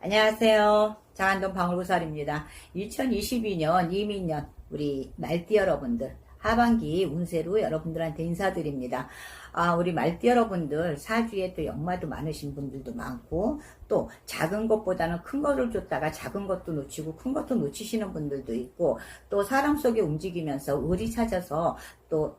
안녕하세요. 장안동 방울구살입니다. 2022년 이민년 우리 말띠 여러분들 하반기 운세로 여러분들한테 인사드립니다. 아, 우리 말띠 여러분들 사주에 또 역마도 많으신 분들도 많고 또 작은 것보다는 큰 거를 줬다가 작은 것도 놓치고 큰 것도 놓치시는 분들도 있고 또 사람 속에 움직이면서 의리 찾아서 또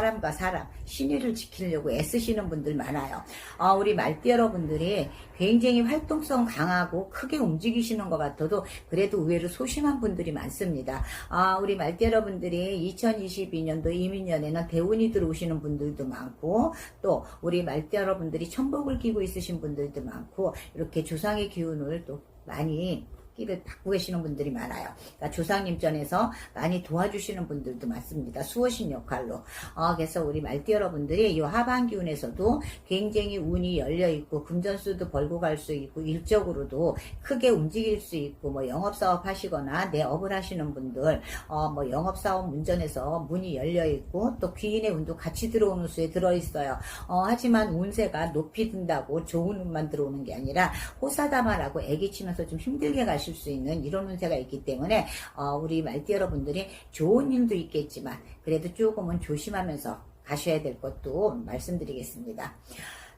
사람과 사람, 신의를 지키려고 애쓰시는 분들 많아요. 아, 우리 말띠 여러분들이 굉장히 활동성 강하고 크게 움직이시는 것 같아도 그래도 의외로 소심한 분들이 많습니다. 아, 우리 말띠 여러분들이 2022년도 이민년에는 대운이 들어오시는 분들도 많고 또 우리 말띠 여러분들이 천복을 끼고 있으신 분들도 많고 이렇게 조상의 기운을 또 많이 끼를 받고 계시는 분들이 많아요. 그러니까 조상님 전에서 많이 도와주시는 분들도 많습니다. 수호신 역할로. 어, 그래서 우리 말띠 여러분들이 이 하반기운에서도 굉장히 운이 열려 있고 금전수도 벌고 갈 수 있고 일적으로도 크게 움직일 수 있고 뭐 영업사업 하시거나 내 업을 하시는 분들 어, 뭐 영업사업 문전에서 문이 열려 있고 또 귀인의 운도 같이 들어오는 수에 들어 있어요. 어, 하지만 운세가 높이 든다고 좋은 운만 들어오는 게 아니라 호사다마라고 애기 치면서 좀 힘들게 가실 수 있는 이런 운세가 있기 때문에 어, 우리 말띠 여러분들이 좋은 일도 있겠지만 그래도 조금은 조심하면서 가셔야 될 것도 말씀드리겠습니다.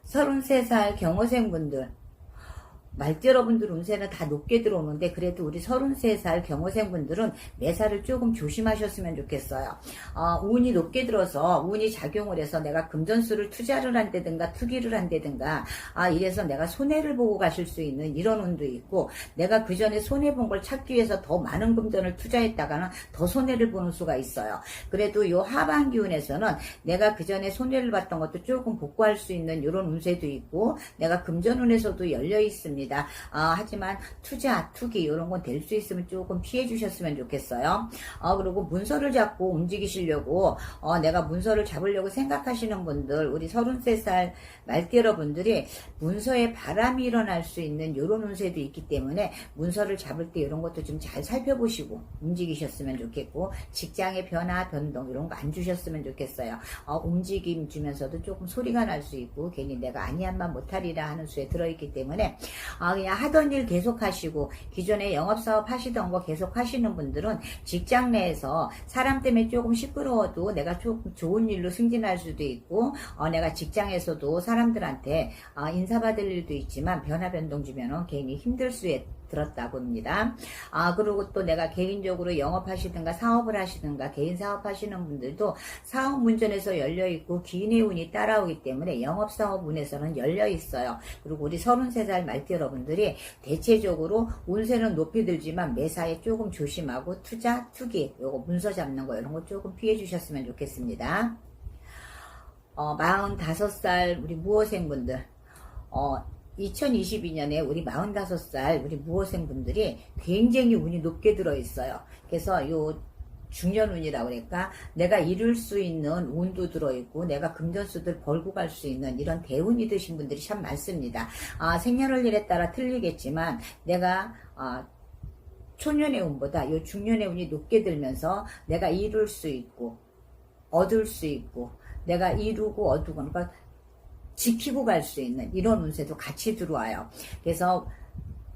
33살 경호생분들 말띠 여러분들 운세는 다 높게 들어오는데 그래도 우리 33살 경호생분들은 매사를 조금 조심하셨으면 좋겠어요. 어, 운이 높게 들어서 운이 작용을 해서 내가 금전수를 투자를 한다든가 투기를 한다든가 아 이래서 내가 손해를 보고 가실 수 있는 이런 운도 있고 내가 그 전에 손해 본 걸 찾기 위해서 더 많은 금전을 투자했다가는 더 손해를 보는 수가 있어요. 그래도 요 하반기 운에서는 내가 그 전에 손해를 봤던 것도 조금 복구할 수 있는 이런 운세도 있고 내가 금전 운에서도 열려 있습니다. 아, 하지만 투자, 투기 이런 건 될 수 있으면 조금 피해 주셨으면 좋겠어요. 어, 그리고 문서를 잡고 움직이시려고 어, 내가 문서를 잡으려고 생각하시는 분들 우리 33살 말띠 여러분들이 문서에 바람이 일어날 수 있는 이런 운세도 있기 때문에 문서를 잡을 때 이런 것도 좀 잘 살펴보시고 움직이셨으면 좋겠고 직장의 변화, 변동 이런 거 안 주셨으면 좋겠어요. 어, 움직임 주면서도 조금 소리가 날 수 있고 괜히 내가 아니한만 못하리라 하는 수에 들어있기 때문에 아, 그냥 하던 일 계속 하시고, 기존에 영업사업 하시던 거 계속 하시는 분들은 직장 내에서 사람 때문에 조금 시끄러워도 내가 조금 좋은 일로 승진할 수도 있고, 어, 내가 직장에서도 사람들한테 어, 인사받을 일도 있지만 변화 변동 주면은 괜히 힘들 수에 들었다고 합니다. 아, 그리고 또 내가 개인적으로 영업하시든가 사업을 하시든가 개인 사업 하시는 분들도 사업 문전에서 열려 있고 기인의 운이 따라오기 때문에 영업 사업 운에서는 열려 있어요. 그리고 우리 33살 말띠 여러분들이 대체적으로 운세는 높이 들지만 매사에 조금 조심하고 투자, 투기, 요거 문서 잡는 거 이런 거 조금 피해 주셨으면 좋겠습니다. 어, 45살 우리 무호생분들 어, 2022년에 우리 45살 우리 무호생 분들이 굉장히 운이 높게 들어 있어요. 그래서 요 중년운이라고 그럴까 내가 이룰 수 있는 운도 들어있고 내가 금전수들 벌고 갈 수 있는 이런 대운이 드신 분들이 참 많습니다. 아, 생년월일에 따라 틀리겠지만 내가 아, 초년의 운보다 요 중년의 운이 높게 들면서 내가 이룰 수 있고 얻을 수 있고 내가 이루고 얻고 그러니까 지키고 갈 수 있는 이런 운세도 같이 들어와요. 그래서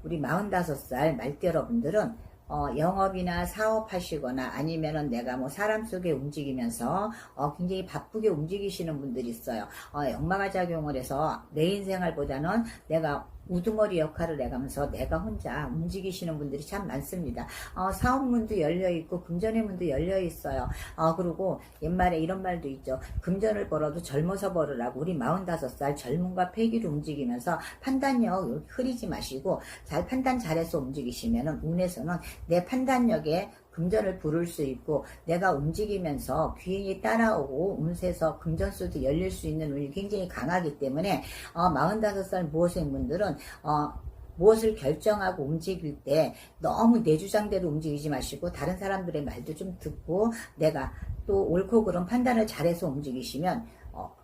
우리 45살 말띠 여러분들은 어, 영업이나 사업하시거나 아니면은 내가 뭐 사람 속에 움직이면서 어, 굉장히 바쁘게 움직이시는 분들이 있어요. 어, 역마가 작용을 해서 내 인생활보다는 내가 우두머리 역할을 해가면서 내가 혼자 움직이시는 분들이 참 많습니다. 어, 사업문도 열려 있고 금전의 문도 열려 있어요. 어, 그리고 옛말에 이런 말도 있죠. 금전을 벌어도 젊어서 벌으라고 우리 45살 젊음과 패기로 움직이면서 판단력 흐리지 마시고 잘 판단 잘해서 움직이시면 은 운에서는 내 판단력에 금전을 부를 수 있고 내가 움직이면서 귀인이 따라오고 운세서 금전수도 열릴 수 있는 운이 굉장히 강하기 때문에 어, 45살 모생분들은 어, 무엇을 결정하고 움직일 때 너무 내 주장대로 움직이지 마시고 다른 사람들의 말도 좀 듣고 내가 또 옳고 그른 판단을 잘해서 움직이시면 어,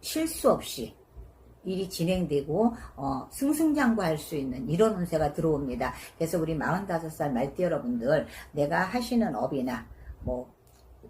실수 없이 일이 진행되고 어, 승승장구할 수 있는 이런 운세가 들어옵니다. 그래서 우리 45살 말띠 여러분들 내가 하시는 업이나 뭐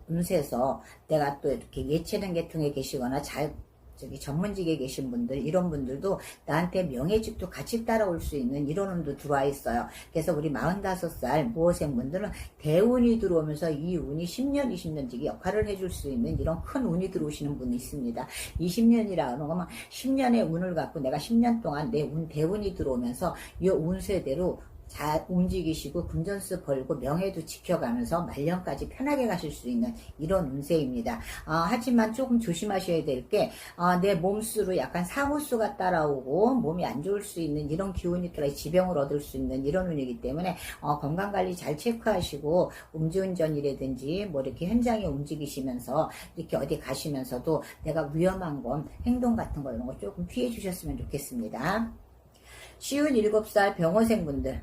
운세에서 내가 또 이렇게 예체능 계통에 계시거나 잘 저기 전문직에 계신 분들 이런 분들도 나한테 명예직도 같이 따라올 수 있는 이런 운도 들어와 있어요. 그래서 우리 45살 모호생 분들은 대운이 들어오면서 이 운이 10년, 20년 지기 역할을 해줄 수 있는 이런 큰 운이 들어오시는 분이 있습니다. 20년이라는 거면 10년의 운을 갖고 내가 10년 동안 내 운 대운이 들어오면서 이 운세대로 잘 움직이시고 금전수 벌고 명예도 지켜가면서 말년까지 편하게 가실 수 있는 이런 운세입니다. 아, 하지만 조금 조심하셔야 될 게내 몸수로 약간 상호수가 따라오고 몸이 안 좋을 수 있는 이런 기운이 따라 지병을 얻을 수 있는 이런 운이기 때문에 어, 건강관리 잘 체크하시고 음주운전이라든지 뭐 이렇게 현장에 움직이시면서 이렇게 어디 가시면서도 내가 위험한 건 행동 같은 거 이런 거 조금 피해 주셨으면 좋겠습니다. 쉬운 7살 병어생분들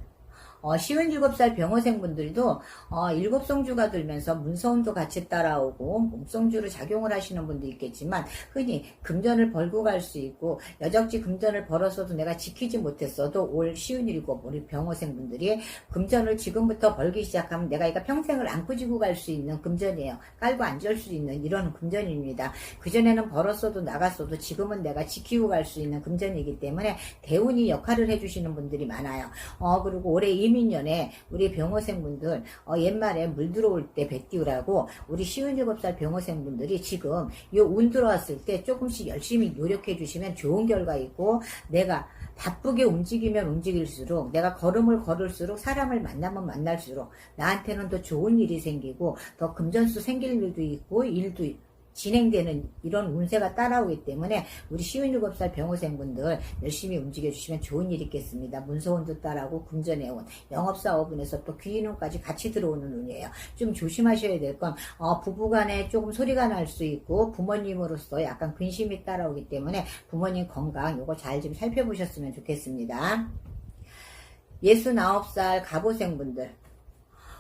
어, 쉬운 7살 병어생분들도 어, 일곱성주가 들면서 문서운도 같이 따라오고 몸성주로 작용을 하시는 분도 있겠지만 흔히 금전을 벌고 갈 수 있고 여적지 금전을 벌어서도 내가 지키지 못했어도 올 쉬운 일곱 우리 병어생분들이 금전을 지금부터 벌기 시작하면 내가 이거 평생을 안고 지고 갈 수 있는 금전이에요. 깔고 앉을 수 있는 이런 금전입니다. 그전에는 벌었어도 나갔어도 지금은 내가 지키고 갈 수 있는 금전이기 때문에 대운이 역할을 해주시는 분들이 많아요. 어, 그리고 올해 이민년에 우리 병어생분들 어, 옛말에 물 들어올 때 뱃띄우라고 우리 쉬운 일곱 살 병어생분들이 지금 요 운 들어왔을 때 조금씩 열심히 노력해 주시면 좋은 결과 있고 내가 바쁘게 움직이면 움직일수록 내가 걸음을 걸을수록 사람을 만나면 만날수록 나한테는 더 좋은 일이 생기고 더 금전수 생길 일도 있고 일도 있고 진행되는 이런 운세가 따라오기 때문에 우리 쉬운 7살 병호생분들 열심히 움직여 주시면 좋은 일이 있겠습니다. 문서운도 따라오고 금전의 운, 영업사업운에서 또 귀인운까지 같이 들어오는 운이에요. 좀 조심하셔야 될건 어, 부부간에 조금 소리가 날 수 있고 부모님으로서 약간 근심이 따라오기 때문에 부모님 건강 요거 잘 좀 살펴보셨으면 좋겠습니다. 69살 가보생분들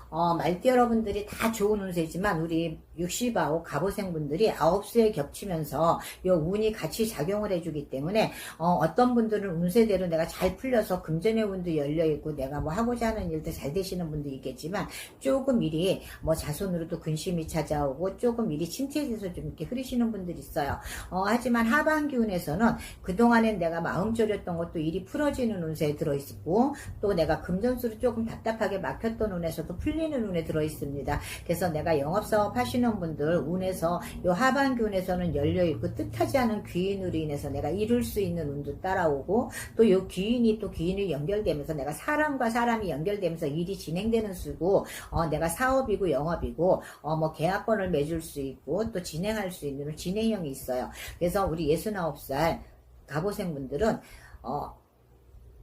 어, 말띠 여러분들이 다 좋은 운세지만 우리 60아홉 갑오생 분들이 아홉 수에 겹치면서 요 운이 같이 작용을 해주기 때문에 어, 떤 분들은 운세대로 내가 잘 풀려서 금전의 운도 열려 있고 내가 뭐 하고자 하는 일도 잘 되시는 분도 있겠지만 조금 일이 뭐 자손으로도 근심이 찾아오고 조금 일이 침체돼서 좀 이렇게 흐리시는 분들이 있어요. 어, 하지만 하반기 운에서는 그동안엔 내가 마음 졸였던 것도 일이 풀어지는 운세에 들어있고 또 내가 금전수로 조금 답답하게 막혔던 운에서도 풀 리는 운에 들어 있습니다. 그래서 내가 영업사업 하시는 분들 운에서 요 하반기 운에서는 열려있고 뜻하지 않은 귀인으로 인해서 내가 이룰 수 있는 운도 따라오고 또 요 귀인이 또 귀인이 연결되면서 내가 사람과 사람이 연결되면서 일이 진행되는 수고 어, 내가 사업이고 영업이고 어, 뭐 계약권을 맺을 수 있고 또 진행할 수 있는 진행형이 있어요. 그래서 우리 69살 가보생 분들은 어,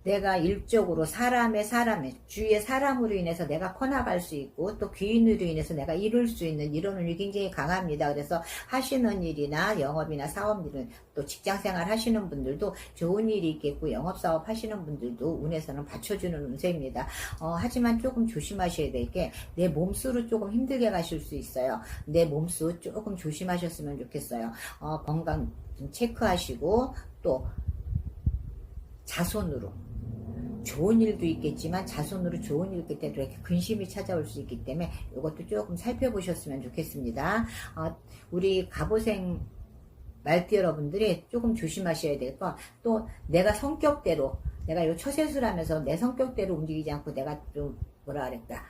내가 일적으로 사람의 사람의 주위의 사람으로 인해서 내가 커나갈 수 있고 또 귀인으로 인해서 내가 이룰 수 있는 이런 운이 굉장히 강합니다. 그래서 하시는 일이나 영업이나 사업 일은 또 직장생활 하시는 분들도 좋은 일이 있겠고 영업사업 하시는 분들도 운에서는 받쳐주는 운세입니다. 어, 하지만 조금 조심하셔야 될 게 내 몸수로 조금 힘들게 가실 수 있어요. 내 몸수 조금 조심하셨으면 좋겠어요. 어, 건강 좀 체크하시고 또 자손으로 좋은 일도 있겠지만 자손으로 좋은 일일 때도 이렇게 근심이 찾아올 수 있기 때문에 이것도 조금 살펴보셨으면 좋겠습니다. 어, 우리 갑오생 말띠 여러분들이 조금 조심하셔야 될건또 내가 성격대로 내가 이 처세술 하면서 내 성격대로 움직이지 않고 내가 좀 뭐라 그랬다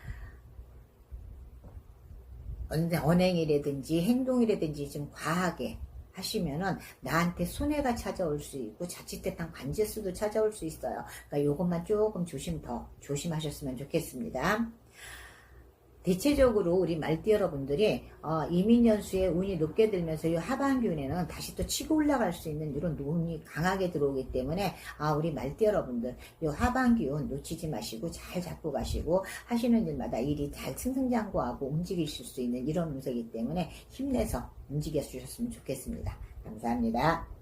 언행이라든지 행동이라든지 좀 과하게 하시면은 나한테 손해가 찾아올 수 있고 자칫했던 관제수도 찾아올 수 있어요. 그러니까 요것만 조금 조심 더 조심하셨으면 좋겠습니다. 대체적으로 우리 말띠 여러분들이 어, 이민연수에 운이 높게 들면서 이 하반기 운에는 다시 또 치고 올라갈 수 있는 이런 운이 강하게 들어오기 때문에 아, 우리 말띠 여러분들 이 하반기 운 놓치지 마시고 잘 잡고 가시고 하시는 일마다 일이 잘 승승장구하고 움직이실 수 있는 이런 운세이기 때문에 힘내서 움직여 주셨으면 좋겠습니다. 감사합니다.